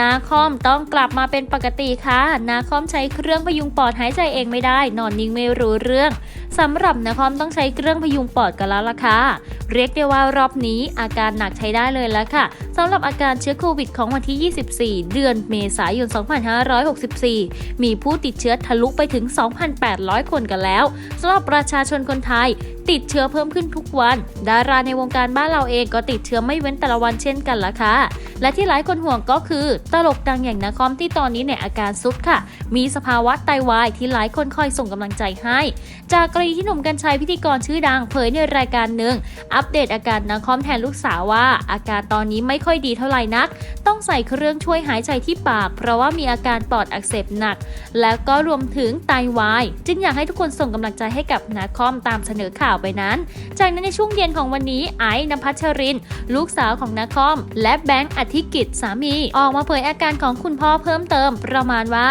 นาคอมต้องกลับมาเป็นปกติค่ะ นาคอมใช้เครื่องพยุงปอดหายใจเองไม่ได้ นอนนิ่งไม่รู้เรื่องสำหรับนาคอมต้องใช้เครื่องพยุงปอดกันแล้วล่ะค่ะ เรียกได้ว่ารอบนี้อาการหนักใช้ได้เลยแล้วค่ะสำหรับอาการเชื้อโควิดของวันที่ 24 เดือนเมษายน 2564 มีผู้ติดเชื้อทะลุไปถึง 2,800 คนกันแล้วสำหรับประชาชนคนไทยติดเชื้อเพิ่มขึ้นทุกวัน ดาราในวงการบ้านเราเองก็ติดเชื้อไม่เว้นแต่ละวันเช่นกันละค่ะ และที่หลายคนห่วงก็คือ ตลกดังอย่างนาคอมที่ตอนนี้เนี่ยอาการซุดค่ะ มีสภาวะไตวายที่หลายคนคอยส่งกำลังใจให้ จากกรณีที่หนุ่มกัญชัยพิธีกรชื่อดังเผยในรายการหนึ่ง อัปเดตอาการนาคอมแทนลูกสาวว่า อาการตอนนี้ไม่ค่อยดีเท่าไหร่นัก ต้องใส่เครื่องช่วยหายใจที่ปาก เพราะว่ามีอาการปอดอักเสบหนัก แล้วก็รวมถึงไตวาย จึงอยากให้ทุกคนส่งกำลังใจให้กับนาคอมตามเสนอข่าวไปนั้น จากนั้นในช่วงเย็นของวันนี้ไอ้นภัชริน ลูกสาวของนาคอม และแบงค์อธิกิจสามี ออกมาเผยอาการของคุณพ่อเพิ่มเติมประมาณว่า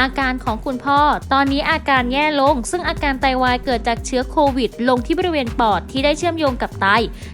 อาการของคุณพ่อ ตอนนี้อาการแย่ลง ซึ่งอาการไตวายเกิดจากเชื้อโควิด ลงที่บริเวณปอดที่ได้เชื่อมโยงกับไต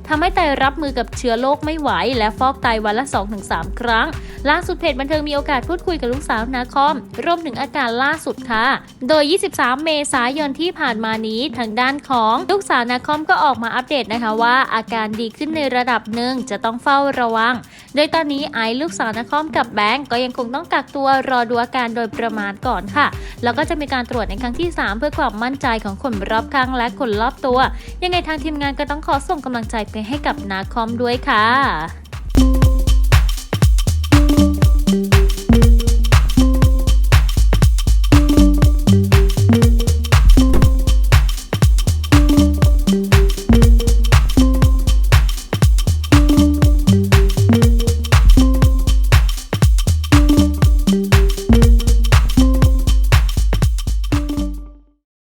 ทำให้ไตรับมือกับเชื้อโรคไม่ไหว และฟอกไตวันละ 2-3 ครั้ง ล่าสุดเพจบันเทิงมีโอกาสพูดคุยกับลูกสาวนาคอมรวมถึงอาการล่าสุดค่ะ โดย 23 เมษายนที่ผ่านมานี้ทางด้านของลูกสาวนาคอมก็ออกมาอัปเดตนะคะว่า อาการดีขึ้นในระดับหนึ่งจะต้องเฝ้าระวัง โดยตอนนี้ไอซ์ลูกสาวนาคอมกับแบงก์ก็ยังคงต้องกักตัวรอดูอาการโดยประมาณก่อนค่ะ แล้วก็จะมีการตรวจในครั้งที่ 3 เพื่อความมั่นใจของคนรอบข้างและคนรอบตัว ยังไงทางทีมงานก็ต้องขอส่งกำลังใจไปให้กับนาคอมด้วยค่ะ